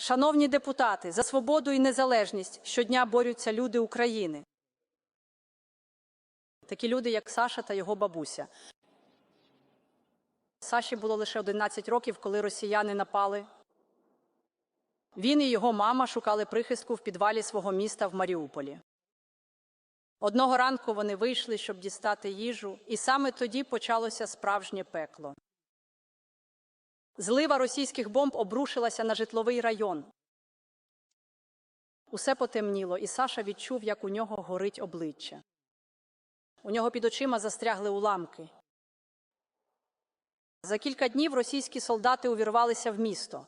Шановні депутати, за свободу і незалежність щодня борються люди України. Такі люди, як Саша та його бабуся. Саші було лише 11 років, коли росіяни напали. Він і його мама шукали прихистку в підвалі свого міста в Маріуполі. Одного ранку вони вийшли, щоб дістати їжу, і саме тоді почалося справжнє пекло. Злива російських бомб обрушилася на житловий район. Усе потемніло, і Саша відчув, як у нього горить обличчя. У нього під очима застрягли уламки. За кілька днів російські солдати увірвалися в місто.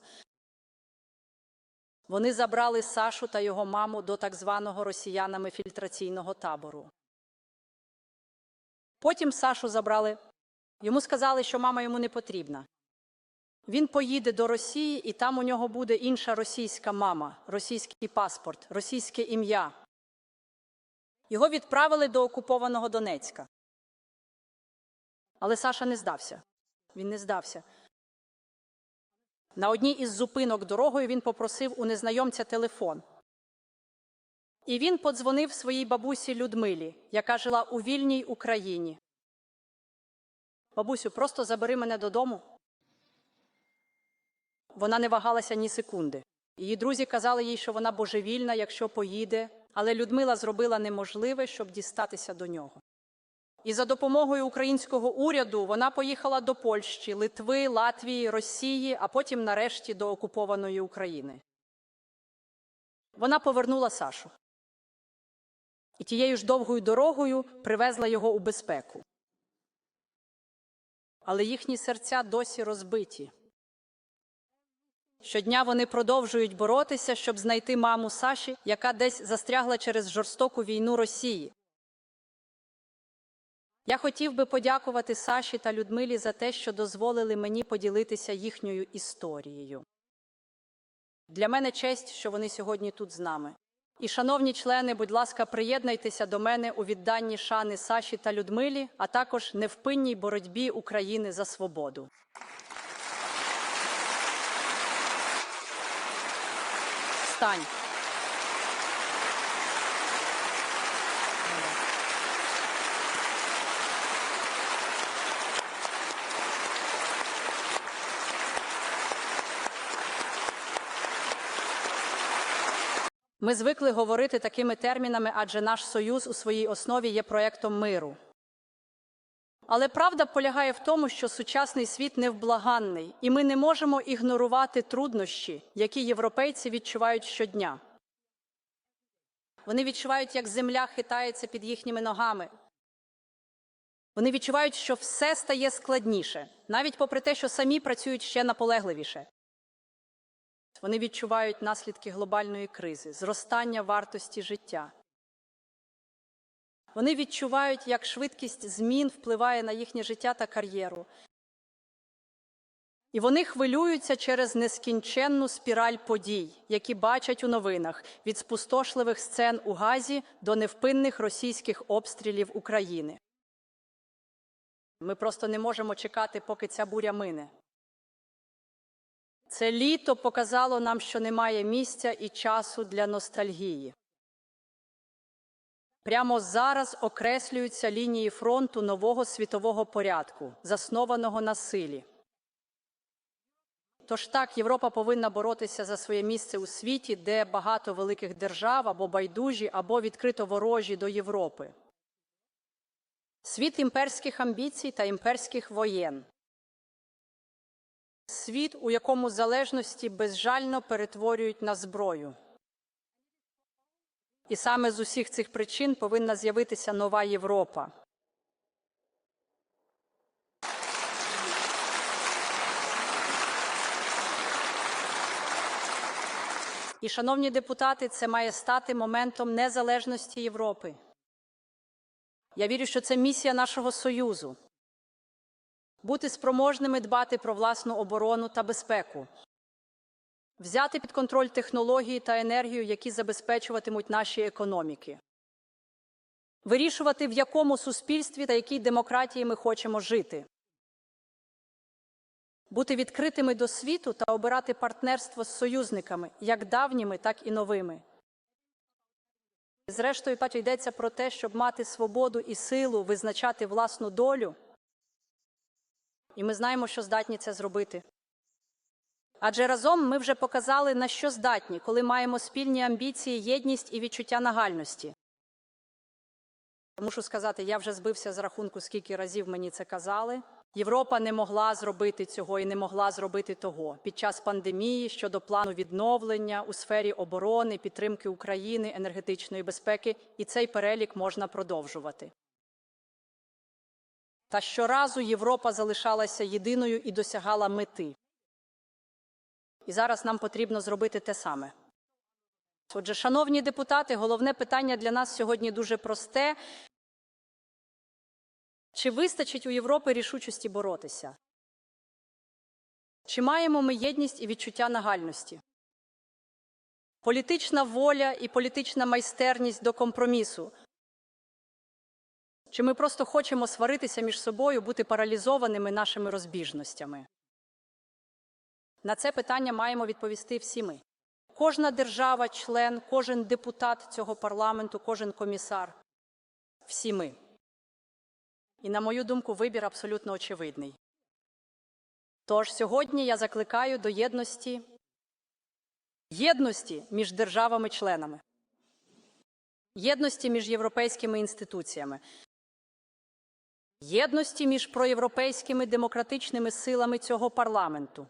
Вони забрали Сашу та його маму до так званого росіянами фільтраційного табору. Потім Сашу забрали. Йому сказали, що мама йому не потрібна. Він поїде до Росії, і там у нього буде інша російська мама, російський паспорт, російське ім'я. Його відправили до окупованого Донецька. Але Саша не здався. Він не здався. На одній із зупинок дорогою він попросив у незнайомця телефон. І він подзвонив своїй бабусі Людмилі, яка жила у вільній Україні. Бабусю, просто забери мене додому. Вона не вагалася ні секунди. Її друзі казали їй, що вона божевільна, якщо поїде, але Людмила зробила неможливе, щоб дістатися до нього. І за допомогою українського уряду вона поїхала до Польщі, Литви, Латвії, Росії, а потім нарешті до окупованої України. Вона повернула Сашу. І тією ж довгою дорогою привезла його у безпеку. Але їхні серця досі розбиті. Щодня вони продовжують боротися, щоб знайти маму Саші, яка десь застрягла через жорстоку війну Росії. Я хотів би подякувати Саші та Людмилі за те, що дозволили мені поділитися їхньою історією. Для мене честь, що вони сьогодні тут з нами. І, шановні члени, будь ласка, приєднайтеся до мене у відданні шани Саші та Людмилі, а також невпинній боротьбі України за свободу. Встань. Ми звикли говорити такими термінами, адже наш союз у своїй основі є проектом миру. Але правда полягає в тому, що сучасний світ невблаганний, і ми не можемо ігнорувати труднощі, які європейці відчувають щодня. Вони відчувають, як земля хитається під їхніми ногами. Вони відчувають, що все стає складніше, навіть попри те, що самі працюють ще наполегливіше. Вони відчувають наслідки глобальної кризи, зростання вартості життя. Вони відчувають, як швидкість змін впливає на їхнє життя та кар'єру. І вони хвилюються через нескінченну спіраль подій, які бачать у новинах від спустошливих сцен у Газі до невпинних російських обстрілів України. Ми просто не можемо чекати, поки ця буря мине. Це літо показало нам, що немає місця і часу для ностальгії. Прямо зараз окреслюються лінії фронту нового світового порядку, заснованого на силі. Тож так, Європа повинна боротися за своє місце у світі, де багато великих держав або байдужі, або відкрито ворожі до Європи. Світ імперських амбіцій та імперських воєн. Світ, у якому залежності безжально перетворюють на зброю. І саме з усіх цих причин повинна з'явитися нова Європа. І, шановні депутати, це має стати моментом незалежності Європи. Я вірю, що це місія нашого Союзу бути спроможними дбати про власну оборону та безпеку, взяти під контроль технології та енергію, які забезпечуватимуть наші економіки, вирішувати, в якому суспільстві та якій демократії ми хочемо жити. бути відкритими до світу та обирати партнерство з союзниками, як давніми, так і новими. Зрештою, Патю, йдеться про те, щоб мати свободу і силу визначати власну долю. І ми знаємо, що здатні це зробити. Адже разом ми вже показали, на що здатні, коли маємо спільні амбіції, єдність і відчуття нагальності. Мушу сказати, я вже збився з рахунку, скільки разів мені це казали. Європа не могла зробити цього і не могла зробити того під час пандемії щодо плану відновлення у сфері оборони, підтримки України, енергетичної безпеки, і цей перелік можна продовжувати. Та щоразу Європа залишалася єдиною і досягала мети. І зараз нам потрібно зробити те саме. Отже, шановні депутати, головне питання для нас сьогодні дуже просте. Чи вистачить у Європи рішучості боротися? Чи маємо ми єдність і відчуття нагальності? Політична воля і політична майстерність до компромісу. Чи ми просто хочемо сваритися між собою, бути паралізованими нашими розбіжностями? На це питання маємо відповісти всі ми. Кожна держава, член, кожен депутат цього парламенту, кожен комісар. Всі ми. І, на мою думку, вибір абсолютно очевидний. Тож сьогодні я закликаю до єдності, єдності між державами-членами, єдності між європейськими інституціями, єдності між проєвропейськими демократичними силами цього парламенту.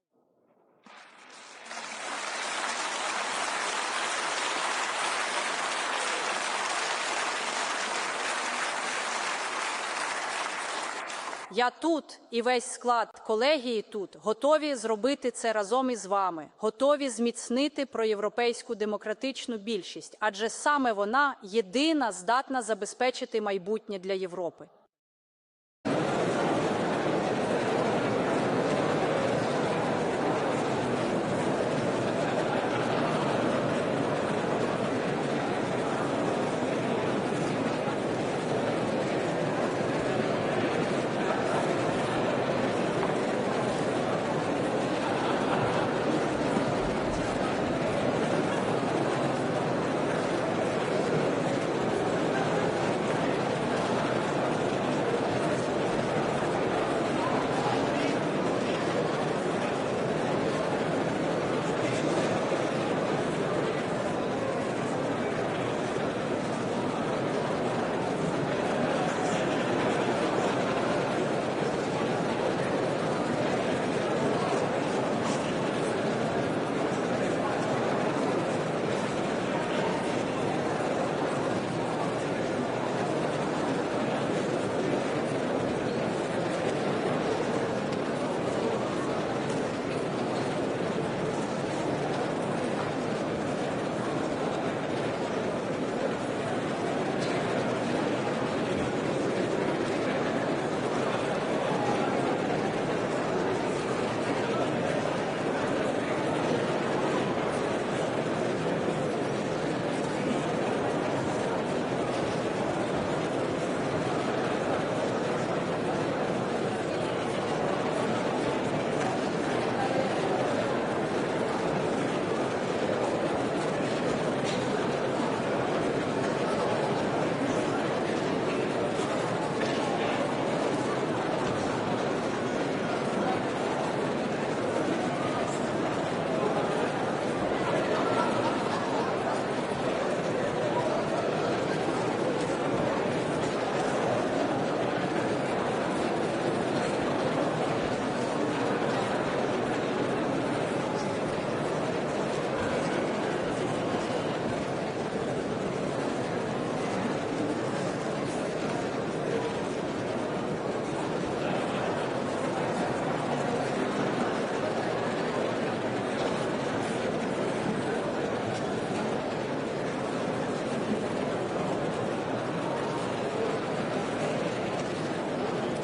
Я тут і весь склад колегії тут готові зробити це разом із вами, готові зміцнити проєвропейську демократичну більшість, адже саме вона єдина здатна забезпечити майбутнє для Європи.